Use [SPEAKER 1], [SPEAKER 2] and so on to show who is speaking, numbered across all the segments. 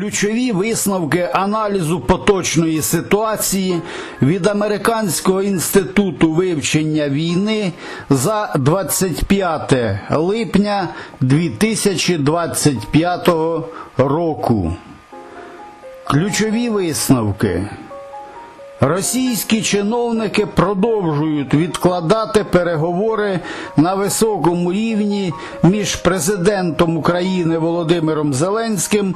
[SPEAKER 1] Ключові висновки аналізу поточної ситуації від Американського інституту вивчення війни за 25 липня 2025 року. Ключові висновки. Російські чиновники продовжують відкладати переговори на високому рівні між президентом України Володимиром Зеленським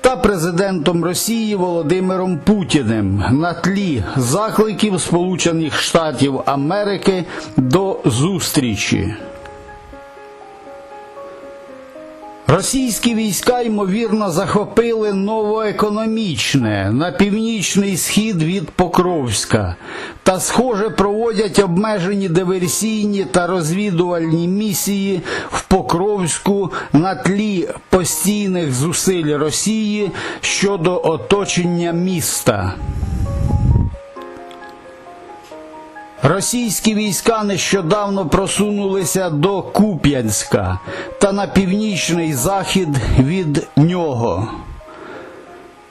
[SPEAKER 1] та президентом Росії Володимиром Путіним на тлі закликів Сполучених Штатів Америки до зустрічі. Російські війська ймовірно захопили новоекономічне на північний схід від Покровська та, схоже, проводять обмежені диверсійні та розвідувальні місії в Покровську на тлі постійних зусиль Росії щодо оточення міста. Російські війська нещодавно просунулися до Куп'янська та на північний захід від нього.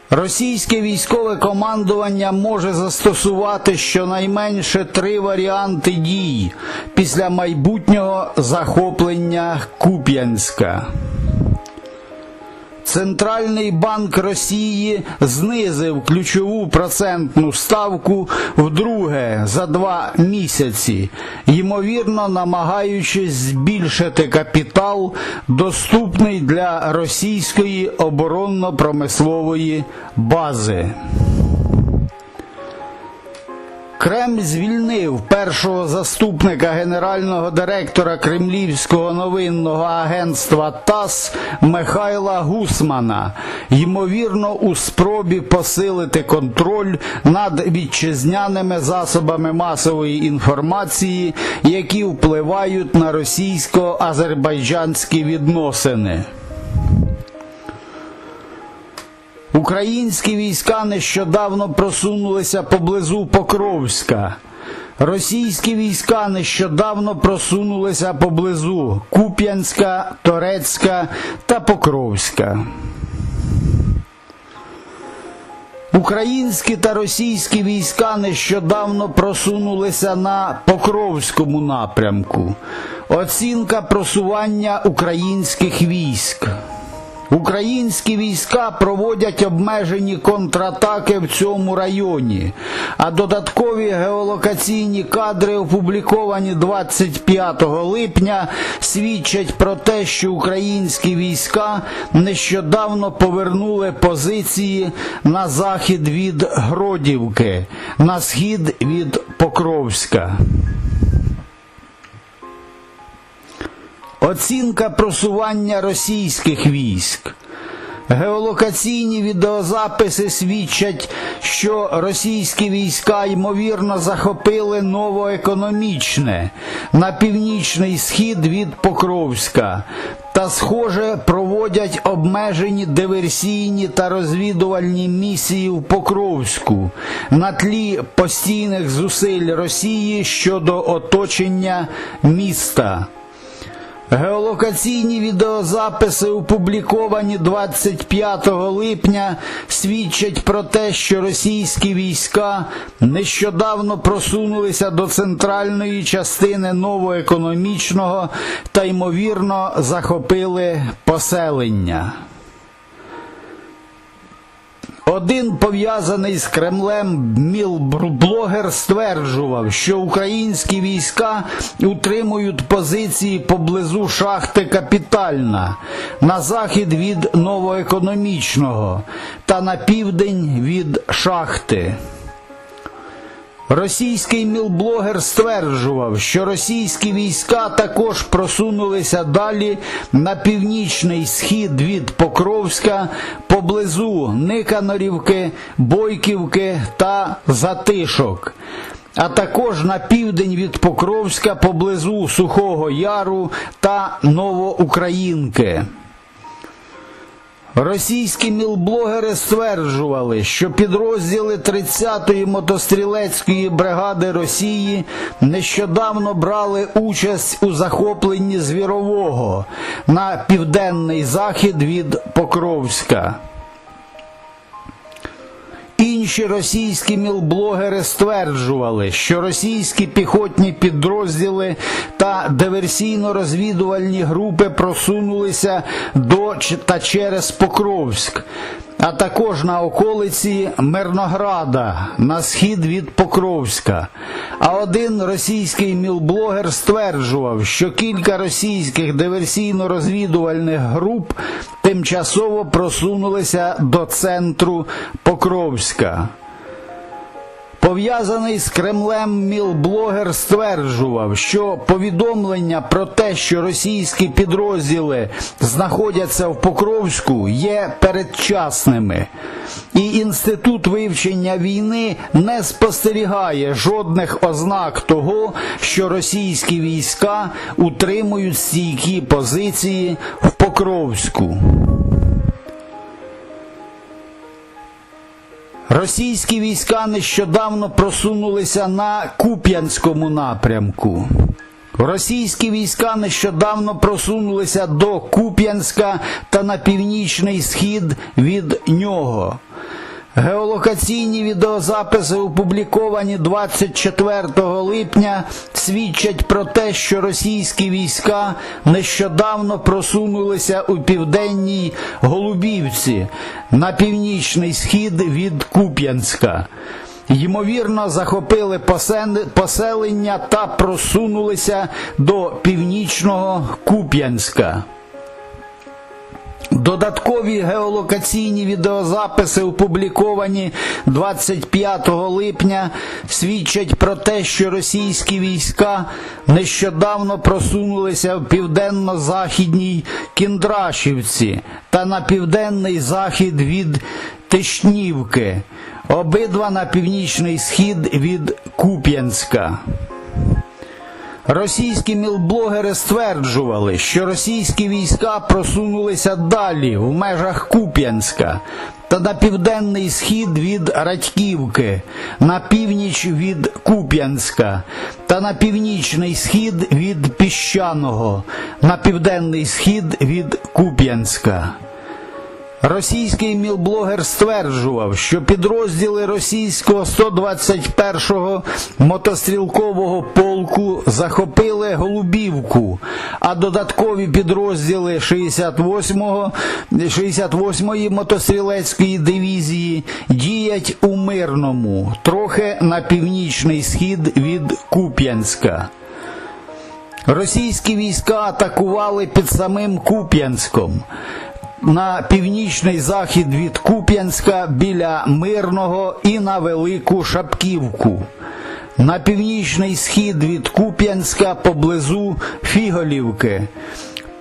[SPEAKER 1] Російське військове командування може застосувати щонайменше три варіанти дій після майбутнього захоплення Куп'янська. Центральний банк Росії знизив ключову процентну ставку вдруге за два місяці, ймовірно намагаючись збільшити капітал, доступний для російської оборонно-промислової бази. Кремль звільнив першого заступника генерального директора Кремлівського новинного агентства ТАСС Михайла Гусмана, ймовірно, у спробі посилити контроль над вітчизняними засобами масової інформації, які впливають на російсько-азербайджанські відносини. Українські війська нещодавно просунулися поблизу Покровська. Російські війська нещодавно просунулися поблизу Куп'янська, Торецька та Покровська. Українські та російські війська нещодавно просунулися на Покровському напрямку. Оцінка просування українських військ. Українські війська проводять обмежені контратаки в цьому районі, а додаткові геолокаційні кадри, опубліковані 25 липня, свідчать про те, що українські війська нещодавно повернули позиції на захід від Гродівки, на схід від Покровська. Оцінка просування російських військ. Геолокаційні відеозаписи свідчать, що російські війська ймовірно захопили новоекономічне на північний схід від Покровська та, схоже, проводять обмежені диверсійні та розвідувальні місії в Покровську на тлі постійних зусиль Росії щодо оточення міста. Геолокаційні відеозаписи, опубліковані 25 липня, свідчать про те, що російські війська нещодавно просунулися до центральної частини новоекономічного та ймовірно захопили поселення. Один пов'язаний з Кремлем мілблогер стверджував, що українські війська утримують позиції поблизу шахти Капітальна на захід від новоекономічного та на південь від шахти. Російський мілблогер стверджував, що російські війська також просунулися далі на північний схід від Покровська поблизу Никанорівки, Бойківки та Затишок, а також на південь від Покровська поблизу Сухого Яру та Новоукраїнки. Російські мілблогери стверджували, що підрозділи 30-ї мотострілецької бригади Росії нещодавно брали участь у захопленні Звірового на південний захід від Покровська. Раніше російські мілблогери стверджували, що російські піхотні підрозділи та диверсійно-розвідувальні групи просунулися до та через Покровськ, а також на околиці Мирнограда на схід від Покровська. А один російський мілблогер стверджував, що кілька російських диверсійно-розвідувальних груп тимчасово просунулися до центру Покровська. Пов'язаний з Кремлем мілблогер стверджував, що повідомлення про те, що російські підрозділи знаходяться в Покровську, є передчасними. І Інститут вивчення війни не спостерігає жодних ознак того, що російські війська утримують стійкі позиції в Покровську. Російські війська нещодавно просунулися на Куп'янському напрямку. Російські війська нещодавно просунулися до Куп'янська та на північний схід від нього. Геолокаційні відеозаписи, опубліковані 24 липня, свідчать про те, що російські війська нещодавно просунулися у південній Голубівці на північний схід від Куп'янська. Ймовірно, захопили поселення та просунулися до північного Куп'янська. Додаткові геолокаційні відеозаписи, опубліковані 25 липня, свідчать про те, що російські війська нещодавно просунулися в південно-західній Кіндрашівці та на південний захід від Тишнівки, обидва на північний схід від Куп'янська. Російські мілблогери стверджували, що російські війська просунулися далі в межах Куп'янська та на південний схід від Радьківки, на північ від Куп'янська та на північний схід від Піщаного, на південний схід від Куп'янська. Російський мілблогер стверджував, що підрозділи російського 121-го мотострілкового полку захопили Голубівку, а додаткові підрозділи 68-го, 68-ї мотострілецької дивізії діять у Мирному, трохи на північний схід від Куп'янська. Російські війська атакували під самим Куп'янськом на північний захід від Куп'янська біля Мирного і на Велику Шапківку. На північний схід від Куп'янська поблизу Фіголівки,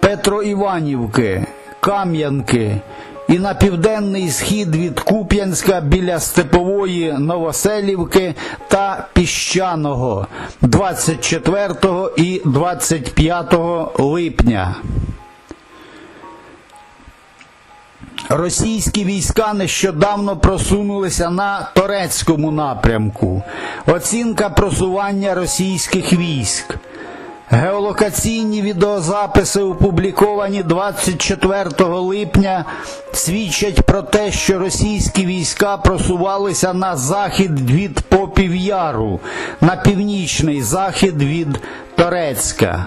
[SPEAKER 1] Петроіванівки, Кам'янки і на південний схід від Куп'янська біля Степової Новоселівки та Піщаного 24 і 25 липня. Російські війська нещодавно просунулися на Торецькому напрямку. Оцінка просування російських військ. Геолокаційні відеозаписи, опубліковані 24 липня, свідчать про те, що російські війська просувалися на захід від Попів'яру, на північний захід від Торецька.